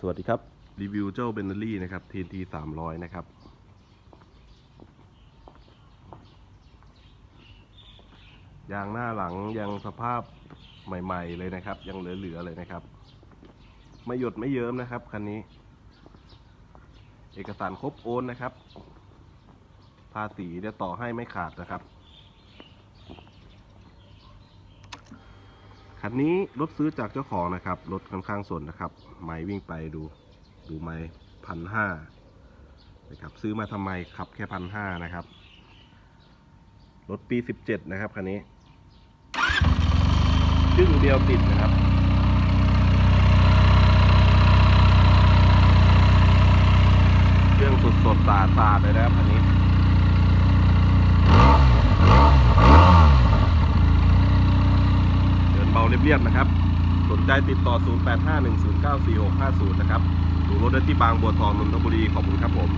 สวัสดีครับ รีวิวเจ้าเบนเนอรี่นะครับ TNT 300 นะครับ ยางหน้าหลังยังสภาพใหม่ ๆ เลยนะครับ ยังเหลือ ๆ เลยนะครับ ไม่หยดไม่เยิ้มนะครับ คันนี้ เอกสารครบโอนนะครับ ภาษีจะต่อให้ไม่ขาดนะครับ คันนี้รถซื้อจากเจ้าของนะครับ รถค่อนข้างสนนะครับ ไม้วิ่งไปดู ดูไม้พันห้านะครับ ซื้อมาทำไมขับแค่พันห้านะครับ รถปีสิบเจ็ดนะครับคันนี้จึ้งเดียวติดนะครับเครื่องสดสดๆสาดสาดๆเลยนะครับคันนี้ เรียบๆนะครับ สนใจติดต่อ 0851094650 นะครับดูรถได้ที่บางบัวทองนนทบุรี ขอบคุณครับผม